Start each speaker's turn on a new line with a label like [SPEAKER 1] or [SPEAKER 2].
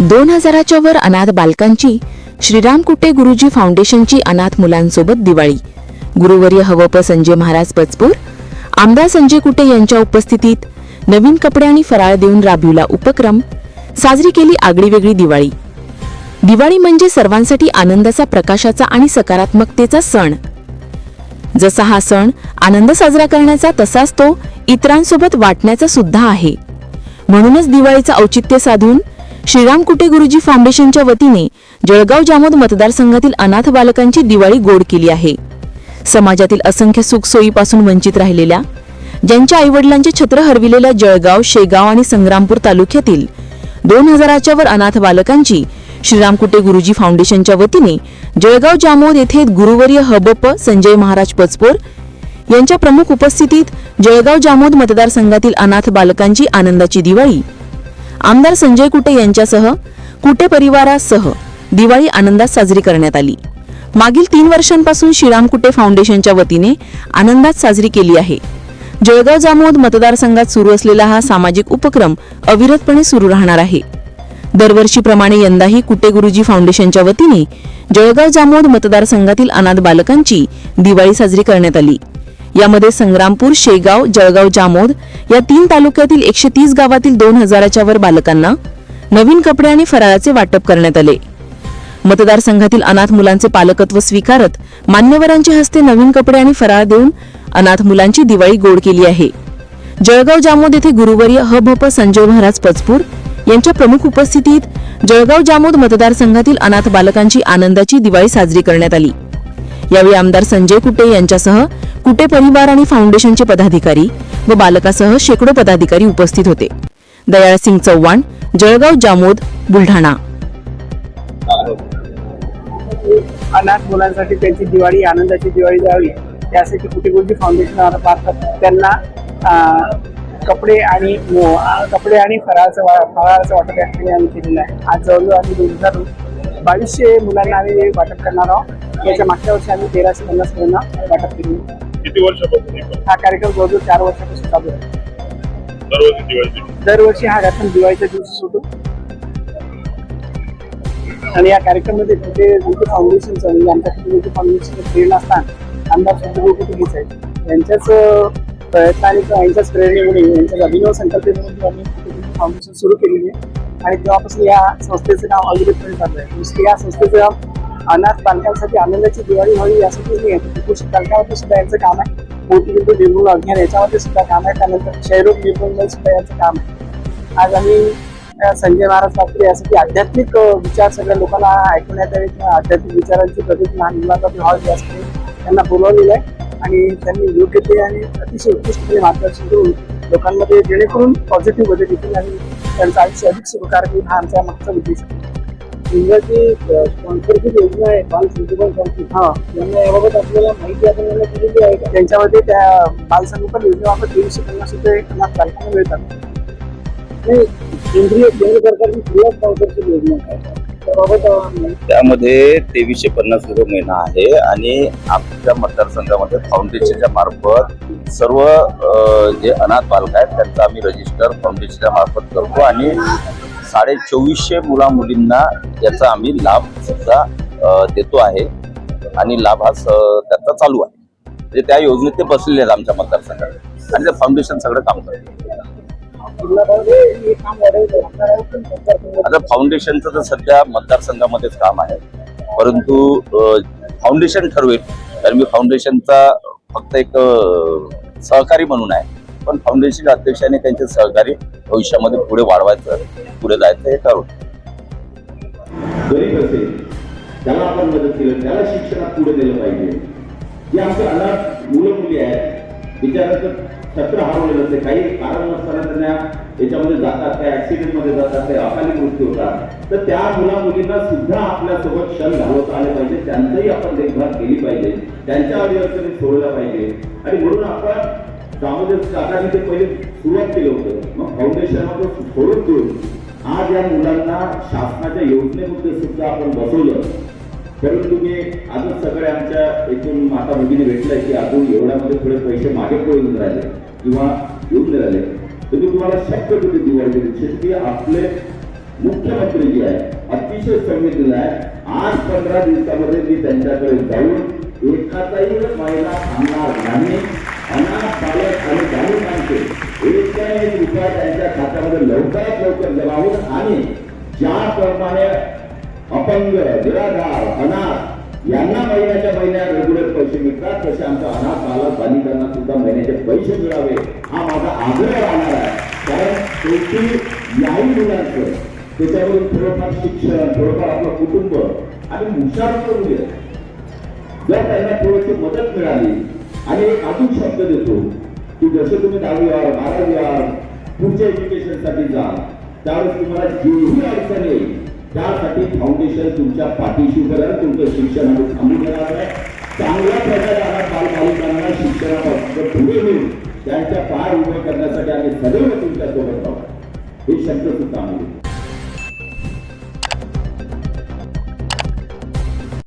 [SPEAKER 1] दोन हजाराच्या वर अनाथ बालकांची श्रीराम कुटे गुरुजी फाउंडेशनची अनाथ मुलांसोबत दिवाळी. गुरुवर्य हवप संजय महाराज पचपूर आमदार संजय कुटे यांच्या उपस्थितीत नवीन कपडे आणि फराळ देऊन राबविला उपक्रम साजरी केली आगळीवेगळी दिवाळी. दिवाळी म्हणजे सर्वांसाठी आनंदाचा प्रकाशाचा आणि सकारात्मकतेचा सण. जसा हा सण आनंद साजरा करण्याचा तसाच तो इतरांसोबत वाटण्याचा सुद्धा आहे. म्हणूनच दिवाळीचं औचित्य साधून श्रीराम कुटे गुरुजी फाउंडेशनच्या वतीने जळगाव जामोद मतदारसंघातील अनाथ बालकांची दिवाळी गोड केली आहे. समाजातील असंख्य सुखसोयीपासून वंचित राहिलेल्या ज्यांच्या आईवडिलांचे छत्र हरविलेल्या जळगाव शेगाव आणि संग्रामपूर तालुक्यातील दोन हजाराच्या वर अनाथ बालकांची श्रीराम कुटे गुरुजी फाउंडेशनच्या वतीने जळगाव जामोद येथे गुरुवर्य हबप संजय महाराज पचपोर यांच्या प्रमुख उपस्थितीत जळगाव जामोद मतदारसंघातील अनाथ बालकांची आनंदाची दिवाळी आमदार संजय कुटे यांच्यासह कुटे परिवारासह दिवाळी आनंदात साजरी करण्यात आली. मागील तीन वर्षांपासून श्रीराम कुटे फाउंडेशनच्या वतीने आनंदात साजरी केली आहे. जळगाव जामोद मतदारसंघात सुरू असलेला हा सामाजिक उपक्रम अविरतपणे सुरू राहणार आहे. दरवर्षीप्रमाणे यंदाही कुटे गुरुजी फाउंडेशनच्या वतीने जळगाव जामोद मतदारसंघातील अनाथ बालकांची दिवाळी साजरी करण्यात आली. यामध्ये संग्रामपूर शेगाव जळगाव जामोद या तीन तालुक्यातील एकशे तीस गावातील दोन हजाराच्या वर बालकांना नवीन कपडे आणि फराळाचे वाटप करण्यात आले. मतदारसंघातील अनाथ मुलांचे पालकत्व स्वीकारत मान्यवरांच्या हस्ते नवीन कपडे आणि फराळ देऊन अनाथ मुलांची दिवाळी गोड केली आहे. जळगाव जामोद येथे गुरुवर्य ह संजय महाराज पचपूर यांच्या प्रमुख उपस्थितीत जळगाव जामोद मतदारसंघातील अनाथ बालकांची आनंदाची दिवाळी साजरी करण्यात आली. यावेळी आमदार संजय कुटे यांच्यासह कुटे परिवार आणि फाउंडेशनचे पदाधिकारी व बालकासह शेकडो पदाधिकारी उपस्थित होते. दयाळसिंग चव्हाण जळगाव जामोद बुलढाणा.
[SPEAKER 2] अनाथ मुलांसाठी त्यांची दिवाळी आनंदाची दिवाळी जावी त्यासाठी कुटीगुरुजी फाउंडेशन त्यांना कपडे आणि कपडे आणि फराळाचं वा फराळाचं वाटप या ठिकाणी आम्ही केलेलं आहे. आज जवळजवळ आम्ही दोन हजार बावीसशे मुलांना आम्ही वाटप करणार आहोत. याच्या मागच्या वर्षी आम्ही तेराशे पन्नास मुलांना वाटप केली
[SPEAKER 3] किती वर्षापासून हे
[SPEAKER 2] कार्यक्रम जवळजवळ चार वर्षापासून चालू आहे.
[SPEAKER 3] दरवर्षी दिवाळीची?
[SPEAKER 2] दरवर्षी हा कार्यक्रम दिवाळीच्या दिवशी सुटू आणि या कार्यक्रमामध्ये कुठे ज्योती फाउंडेशनचं म्हणजे आमच्या ज्योती फाउंडेशनचं प्रेरणा असताना आमदार सुधीर कुठे आहे. यांच्याच अं, प्रयत्न आणि यांच्याच प्रेरणेमुळे यांच्याच अभिनव संकल्पनेमुळे आम्ही फाउंडेशन सुरू केलेली आहे. आणि तेव्हापासून या संस्थेचं नाव अविरतपणे चाललं आहे. नुसतं या संस्थेचं अनाथ बालकांसाठी आनंदाची दिवाळी व्हावी यासाठी नाही कुपोषित बालकांमध्ये सुद्धा यांचं काम आहे. मोतीबिंदू निर्मूल अभियान याच्यामध्ये सुद्धा काम आहे. त्यानंतर क्षयरोग निर्मूलन सुद्धा यांचं काम आहे. आज आम्ही संजय महाराज पाटील यासाठी आध्यात्मिक विचार सगळ्या लोकांना ऐकवण्यात यावे किंवा आध्यात्मिक विचारांची प्रगती लहान मुलांसाठी व्हावी यासाठी त्यांना बोलवलेलं आहे. आणि त्यांनी योग्य ते आणि अतिशय उत्कृष्टपणे मार्गदर्शन करून लोकांमध्ये जेणेकरून पॉझिटिव्ह बदल येतील आणि त्यांचं आयुष्य अधिक सुखकार होईल हा आमचा मागचा उद्देश आहे. इंग्रजी स्पॉन्सरशिप योजना आहे बाल संगोपन संस्था हा. यांना याबाबत आपल्याला माहिती आपण यांना दिलेली आहे का? त्यांच्यामध्ये त्या बाल संगोपन योजनेबाबत दीडशे पन्नास रुपये अनाथ बालकांना मिळतात. नाही, केंद्रीय केंद्र सरकारची सुरुवात स्पॉन्सरशिप योजना आहे. त्याबाबत
[SPEAKER 4] त्यामध्ये तेवीसशे पन्नास रुपये महिना आहे आणि आमच्या मतदारसंघामध्ये फाउंडेशनच्या मार्फत सर्व अ, जे अनाथ बालक आहेत त्यांचं आम्ही रजिस्टर फाउंडेशनच्या मार्फत करतो आणि साडे चोवीसशे मुला मुलींना याचा आम्ही लाभ सुद्धा देतो आहे. आणि लाभ हा त्याचा चालू आहे. म्हणजे त्या योजनेत ते बसलेले आहेत आमच्या मतदारसंघात. आणि ते फाउंडेशन सगळं काम करते आता फाउंडेशनचं तर सध्या मतदारसंघामध्येच काम आहे. परंतु फाउंडेशन ठरवेल. कारण मी फाउंडेशनचा फक्त एक सहकारी म्हणून आहे. पण फाउंडेशनच्या अध्यक्षाने त्यांचे सहकार्य भविष्यामध्ये पुढे वाढवायचं पुढे जायचं हे ठरवलं.
[SPEAKER 5] त्याला आपण मदत केलं त्याला शिक्षणात पुढे दिलं पाहिजे. जे आमचे अनाथ मुलं मुली आहेत बिचाराचं छत्र हरवलेलं असते काही कारण नसताना त्यांना याच्यामध्ये जातात काही ऍक्सिडेंटमध्ये जातात काही अकाली मृत्यू होतात. तर त्या मुला मुलींना सुद्धा आपल्यासोबत क्षण घालवता आले पाहिजे त्यांचंही आपण देखभाल केली पाहिजे त्यांच्या अडीअडचणी सोडल्या पाहिजे. आणि म्हणून आपण दामोदर काकांनी ते पहिले सुरुवात केलं होतं. मग फाउंडेशनमध्ये सोडून देऊन आज या मुलांना शासनाच्या योजनेमध्ये सुद्धा आपण बसवलं. परंतु मी अजून सगळे आमच्या एकूण माता भगिनी भेटलंय की अजून एवढ्यामध्ये थोडे पैसे मागे पडून राहिले किंवा येऊन राहिले. तर मी तुम्हाला शक्य होती दिवाळी दिवशी की आपले मुख्यमंत्री जे आहे अतिशय संवेदनशील आहे आज पंधरा दिवसामध्ये मी त्यांच्याकडे जाऊन एखादाही महिला थांबणार नाही. अनाथ पालक आणि बालिकांचे सांगते एक रुपया त्यांच्या खात्यामध्ये लवकरात लवकर जमा होईल आणि ज्याप्रमाणे अपंग निराधार अनाथ यांना महिन्याच्या महिन्यात रेग्युलर पैसे मिळतात तसे आमच्या अनाथ बालक बालिकांना सुद्धा महिन्याचे पैसे मिळावे हा माझा आग्रह राहणार आहे कारण शेवटी याही मुलांचं त्याच्यावरून थोडंफार शिक्षण थोडंफार आपलं कुटुंब आणि हुशार करून घ्या जर त्यांना थोडीशी मदत मिळाली आणि एक अजून शब्द देतो की जसं तुम्ही दहावीवर बारावीवर पुढच्या एज्युकेशनसाठी जा त्यावेळेस तुम्हाला जेही अडचण येईल त्यासाठी फाउंडेशन तुमच्या पाठीशी उभं तुमचं शिक्षण आम्ही थांबून देणार आहे चांगल्या प्रकारे आम्हाला बालबालिकांना शिक्षणापासून पुढे नेऊन त्यांच्या पाय उभे करण्यासाठी आम्ही सदैव तुमच्यासोबत हे शब्द सुद्धा आम्ही देतो.